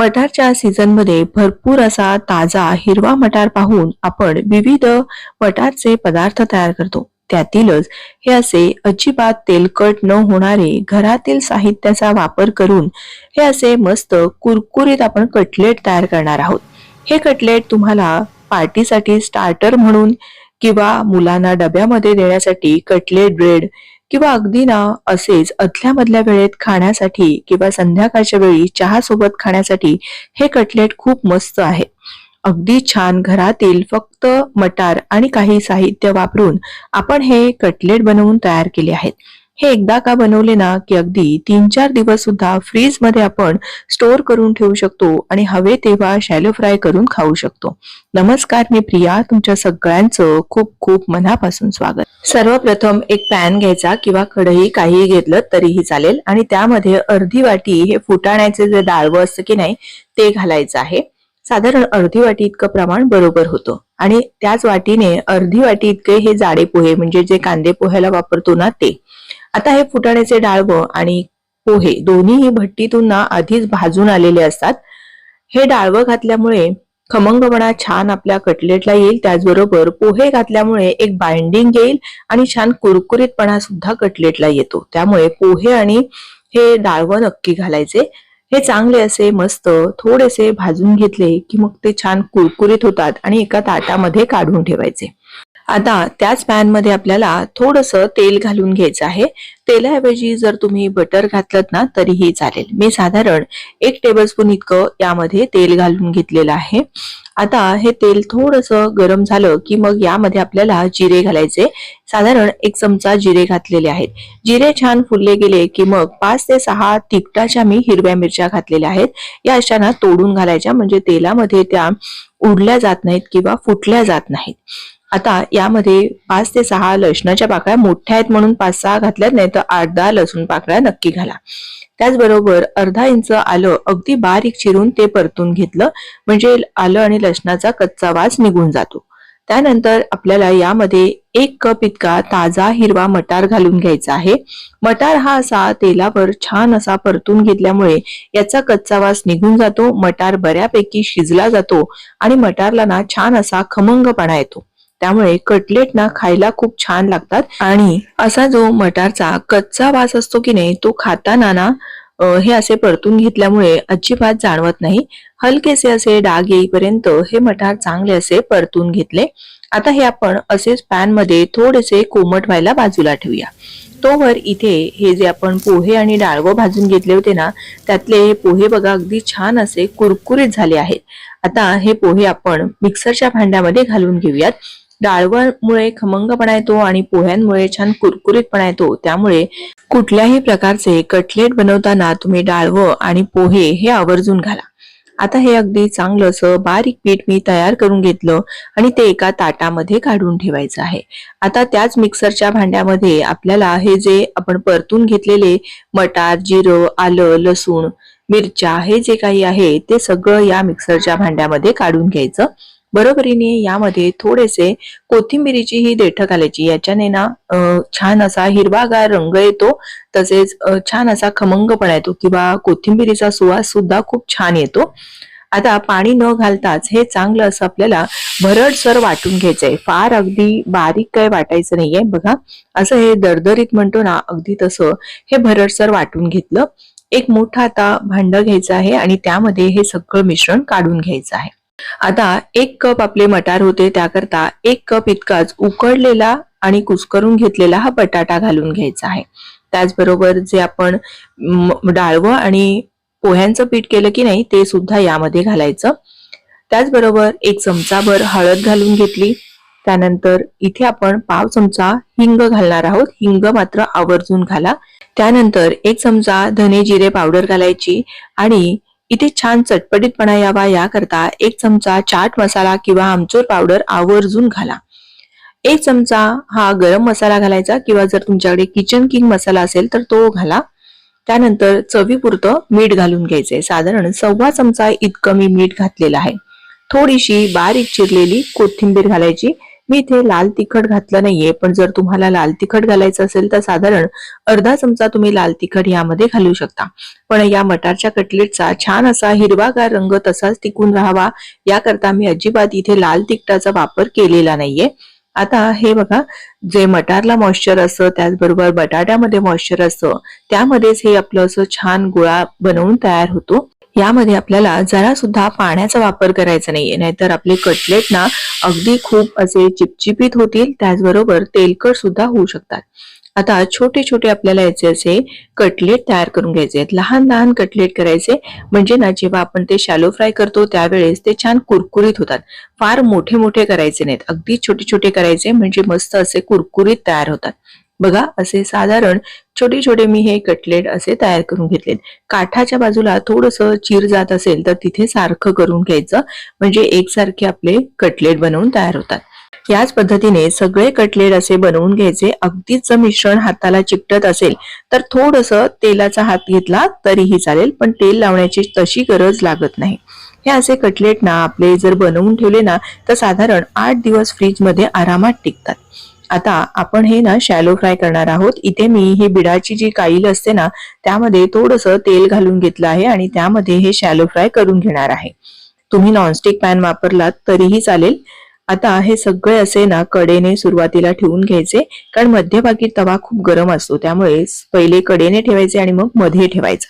मटारच्या सीझनमध्ये भरपूर असा ताजा हिरवा मटार पाहून आपण विविध मटारचे पदार्थ तयार करतो. त्यातीलच हे असे अजिबात तेलकट न होणारे घरातील साहित्याचा वापर करून हे असे मस्त कुरकुरीत आपण कटलेट तयार करणार आहोत. हे कटलेट तुम्हाला पार्टीसाठी स्टार्टर म्हणून किंवा मुलांना डब्यामध्ये देण्यासाठी कटलेट ब्रेड किंवा अगदी ना असेच अदल्या मधल्या वेळेत खाण्यासाठी किंवा संध्याकाळच्या वेळी चहा सोबत खाण्यासाठी हे कटलेट खूप मस्त आहे. अगदी छान घरातील फक्त मटार आणि काही साहित्य वापरून आपण हे कटलेट बनवून तयार केले आहेत. हे एकदा का बनवले ना की अगदी तीन चार दिवस सुद्धा फ्रीजमध्ये आपण स्टोअर करून ठेवू शकतो आणि हवे तेव्हा शॅलो फ्राय करून खाऊ शकतो. नमस्कार मी प्रिया तुमच्या सगळ्यांचं खूप खूप मनापासून स्वागत. सर्वप्रथम एक पॅन घ्यायचा किंवा कढई काहीही घेतलं तरीही चालेल. आणि त्यामध्ये अर्धी वाटी हे फुटाण्याचे जे डाळवं असतं की नाही ते घालायचं आहे. साधारण अर्धी वाटी इतकं प्रमाण बरोबर होतं. आणि त्याच वाटीने अर्धी वाटी इतके हे जाडे पोहे म्हणजे जे कांदे पोह्याला वापरतो ना ते. आता हे फुटाण्याचे डाळवं आणि पोहे दोन्हीही भट्टीतून ना आधीच भाजून आलेले असतात. हे डाळवं घातल्यामुळे खमंगपणा छान आपल्या कटलेटला येईल त्याचबरोबर पोहे घातल्यामुळे एक बाइंडिंग येईल आणि छान कुरकुरीतपणा सुद्धा कटलेटला येतो. त्यामुळे पोहे आणि हे डाळव नक्की घालायचे. हे चांगले असे मस्त थोडेसे भाजून घेतले की मग ते छान कुरकुरीत होतात आणि एका ताटामध्ये काढून ठेवायचे. आता त्याच पॅनमध्ये आपल्याला थोडस तेल घालून घ्यायचं आहे. तेलाऐवजी जर तुम्ही बटर घातलं ना तरीही चालेल. मी साधारण एक टेबलस्पून इतकं यामध्ये तेल घालून घेतलेलं आहे. आता हे तेल थोडस गरम झालं की मग यामध्ये आपल्याला जिरे घालायचे. साधारण एक चमचा जिरे घातलेले आहेत. जिरे छान फुलले गेले की मग पाच ते सहा तिखटाच्या मी हिरव्या मिरच्या घातलेल्या आहेत. या अशा ना तोडून घालायच्या म्हणजे तेलामध्ये त्या उडल्या जात नाहीत किंवा फुटल्या जात नाहीत. आता यामध्ये पाच ते सहा लसणाच्या पाकळ्या मोठ्या आहेत म्हणून पाच सहा घातल्यात नाही तर आठ दहा लसूण पाकळ्या नक्की घाला. त्याचबरोबर अर्धा इंच आलं अगदी बारीक चिरून ते परतून घेतलं म्हणजे आलं आणि लसणाचा कच्चा वास निघून जातो. त्यानंतर आपल्याला यामध्ये एक कप इतका ताजा हिरवा मटार घालून घ्यायचा आहे. मटार हा असा तेलावर छान असा परतून घेतल्यामुळे याचा कच्चा वास निघून जातो मटार बऱ्यापैकी शिजला जातो आणि मटारला ना छान असा खमंगपणा येतो. त्यामुळे कटलेट ना खायला खूप छान लागतात. आणि असा जो मटारचा कच्चा वास असतो की नाही तो खाताना ना हे असे परतून घेतल्यामुळे अजिबात जाणवत नाही. हलकेसे असे डाग येईपर्यंत हे मटार चांगले असे परतून घेतले. आता हे आपण असेच पॅनमध्ये थोडेसे कोमट व्हायला बाजूला ठेवूया. तोवर इथे हे जे आपण पोहे आणि डाळवं भाजून घेतले होते ना त्यातले हे पोहे बघा अगदी छान असे कुरकुरीत झाले आहेत. आता हे पोहे आपण मिक्सरच्या भांड्यामध्ये घालून घेऊयात. डाळवळमुळे खमंगपणा येतो आणि पोह्यांमुळे छान कुरकुरीतपणा येतो. त्यामुळे कुठल्याही प्रकारचे कटलेट बनवताना तुम्ही डाळवं आणि पोहे हे आवर्जून घाला. आता हे अगदी चांगलं असं बारीक पीठ मी तयार करून घेतलं आणि ते एका ताटामध्ये काढून ठेवायचं आहे. आता त्याच मिक्सरच्या भांड्यामध्ये आपल्याला हे जे आपण परतून घेतलेले मटार जिरं आलं लसूण मिरच्या हे जे काही आहे ते सगळं या मिक्सरच्या भांड्यामध्ये काढून घ्यायचं. बरोबरीने यामध्ये थोडेसे कोथिंबिरीची ही देठ घालायची. याच्याने ना छान असा हिरवागार रंग येतो. तसेच छान असा खमंगपणा येतो किंवा कोथिंबिरीचा सुवास सुद्धा खूप छान येतो. आता पाणी न घालताच हे चांगलं असं आपल्याला भरडसर वाटून घ्यायचंय. फार अगदी बारीक काय वाटायचं नाहीये बघा. असं हे दरदरीत म्हणतो ना अगदी तसं हे भरडसर वाटून घेतलं. एक मोठा आता भांड घ्यायचं आहे आणि त्यामध्ये हे सगळं मिश्रण काढून घ्यायचं आहे. आता एक कप आपले मटार होते त्याकरता एक कप इतकाच उकडलेला आणि कुस्करून घेतलेला हा बटाटा घालून घ्यायचा आहे. त्याचबरोबर जे आपण डाळवं आणि पोह्यांचं पीठ केलं की नाही ते सुद्धा यामध्ये घालायचं. त्याचबरोबर एक चमचाभर हळद घालून घेतली. त्यानंतर इथे आपण पाव चमचा हिंग घालणार आहोत. हिंग मात्र आवर्जून घाला. त्यानंतर एक चमचा धने जिरे पावडर घालायची आणि इथे छान चटपटीतपणा यावा याकरता एक चमचा चाट मसाला किंवा आमचूर पावडर आवर्जून घाला. एक चमचा हा गरम मसाला घालायचा किंवा जर तुमच्याकडे किचन किंग मसाला असेल तर तो घाला. त्यानंतर चवीपुरतं मीठ घालून घ्यायचंय साधारण सव्वा चमचा इतकं मी मीठ घातलेलं आहे. थोडीशी बारीक चिरलेली कोथिंबीर घालायची. मी इथे लाल तिखट घातलं नाहीये पण जर तुम्हाला लाल तिखट घालायचं असेल तर साधारण अर्धा चमचा तुम्ही लाल तिखट यामध्ये घालू शकता. पण या मटारच्या कटलेटचा छान असा हिरवागार रंग तसाच टिकून राहावा याकरता मी अजिबात इथे लाल तिखटाचा वापर केलेला नाहीये. आता हे बघा जे मटारला मॉइश्चर असतं त्याचबरोबर बटाट्यामध्ये मॉइश्चर असतं त्यामध्येच हे आपलं असं छान गोळा बनवून तयार होतो. यामध्ये आपल्याला जरा सुद्धा पाण्याचा वापर करायचा नाहीये. नाहीतर आपले कटलेट ना अगदी खूप असे चिपचिपीत होतील. त्याचबरोबर तेलकट सुद्धा होऊ शकतात. आता छोटे छोटे आपल्याला याचे असे कटलेट तयार करून घ्यायचे आहेत. लहान लहान कटलेट करायचे. म्हणजे ना जेव्हा आपण ते शॅलो फ्राय करतो त्यावेळेस ते छान कुरकुरीत होतात. फार मोठे मोठे करायचे नाहीत. अगदी छोटे छोटे करायचे. म्हणजे मस्त असे कुरकुरीत तयार होतात. बघा असे साधारण छोटे छोटे मी हे कटलेट असे तयार करून घेतलेत. काठाच्या बाजूला थोडस चीर जात असेल तर तिथे सारखं करून घ्यायचं. म्हणजे एकसारखे आपले कटलेट बनवून तयार होतात. याच पद्धतीने सगळे कटलेट असे बनवून घ्यायचे. अगदीच मिश्रण हाताला चिकटत असेल तर थोडस तेलाचा हात घेतला तरीही चालेल पण तेल लावण्याची तशी गरज लागत नाही. हे असे कटलेट ना आपले जर बनवून ठेवले ना तर साधारण आठ दिवस फ्रीजमध्ये आरामात टिकतात. आता आपण हे ना शॅलो फ्राय करणार आहोत. इथे मी ही बिडाची जी काईल असते ना त्यामध्ये थोडस तेल घालून घेतलं आहे आणि त्यामध्ये हे शॅलो फ्राय करून घेणार आहे. तुम्ही नॉनस्टिक पॅन वापरलात तरीही चालेल. आता हे सगळे असे ना कडेने सुरुवातीला ठेवून घ्यायचे. कारण मध्यभागी तवा खूप गरम असतो त्यामुळे पहिले कडेने ठेवायचे आणि मग मध्ये ठेवायचं.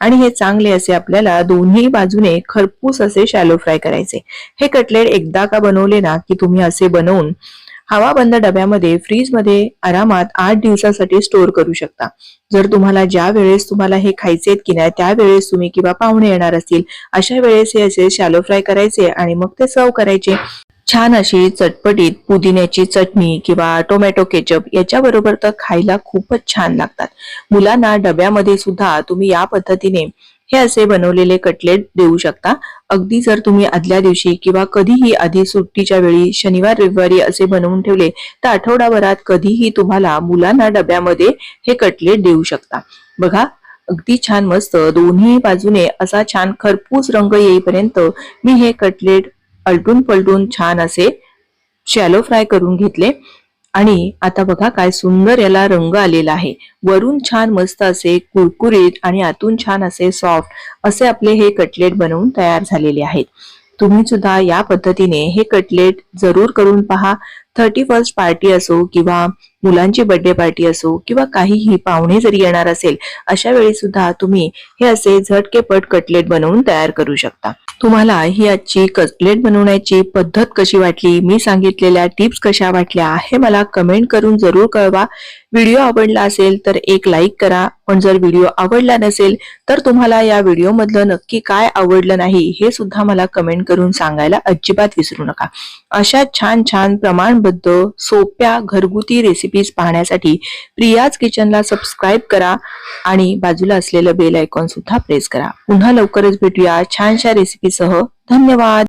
आणि हे चांगले असे आपल्याला दोन्ही बाजूने खरपूस असे शॅलो फ्राय करायचे. हे कटलेट एकदा का बनवले ना की तुम्ही असे बनवून हवाबंद डब्यामध्ये फ्रीजमध्ये आरामात आठ दिवसासाठी स्टोअर करू शकता. जर तुम्हाला ज्या वेळेस तुम्हाला हे खायचे की नाही त्यावेळेस तुम्ही किंवा पाहुणे येणार असतील अशा वेळेस हे असे शॅलो फ्राय करायचे आणि मग ते सर्व करायचे. छान अशी चटपटीत पुदिन्याची चटणी किंवा टोमॅटो केचप याच्याबरोबर तर खायला खूपच छान लागतात. मुलांना डब्यामध्ये सुद्धा तुम्ही या पद्धतीने हे असे बनवलेले कटलेट देऊ शकता. अगदी जर तुम्ही आदल्या दिवशी किंवा कधीही आधी सुट्टीच्या वेळी शनिवार रविवारी असे बनवून ठेवले तर आठवडाभरात कधीही तुम्हाला मुलांना डब्यामध्ये हे कटलेट देऊ शकता. बघा अगदी छान मस्त दोन्ही बाजूने असा छान खरपूस रंग येईपर्यंत मी हे कटलेट अलटून पलटून छान असे शॅलो फ्राय करून घेतले. आणि आता बघा काय सुंदर याला रंग आलेला आहे. वरून छान मस्त असे कुरकुरीत आणि आतून छान असे सॉफ्ट असे आपले हे कटलेट बनवून तयार झालेले आहेत. तुम्ही सुद्धा या पद्धतीने हे कटलेट जरूर करून पहा. थर्टी फर्स्ट पार्टी असो किंवा मुलांची बर्थडे पार्टी असो किंवा काहीही पाहुणे जरी येणार असेल अशा वेळी सुद्धा तुम्ही हे असे झटकेपट कटलेट बनवून तयार करू शकता. तुम्हाला ही आजची कटलेट बनवण्याची पद्धत कशी वाटली मी सांगितलेल्या टिप्स कशा वाटल्या हे मला कमेंट करून जरूर कळवा. व्हिडिओ आवडला असेल तर एक लाईक करा. पण जर व्हिडिओ आवडला नसेल तर तुम्हाला या व्हिडिओ मधलं नक्की काय आवडलं नाही हे सुद्धा मला कमेंट करून सांगायला अजिबात विसरू नका. अशा छान छान प्रमाणबद्ध सोप्या घरगुती रेसिपी रेसिपीज पाहण्यासाठी प्रियाज किचनला सबस्क्राईब करा आणि बाजूला असलेलं बेल आयकॉन सुद्धा प्रेस करा. पुन्हा लवकरच भेटूया छानशा रेसिपीसह धन्यवाद!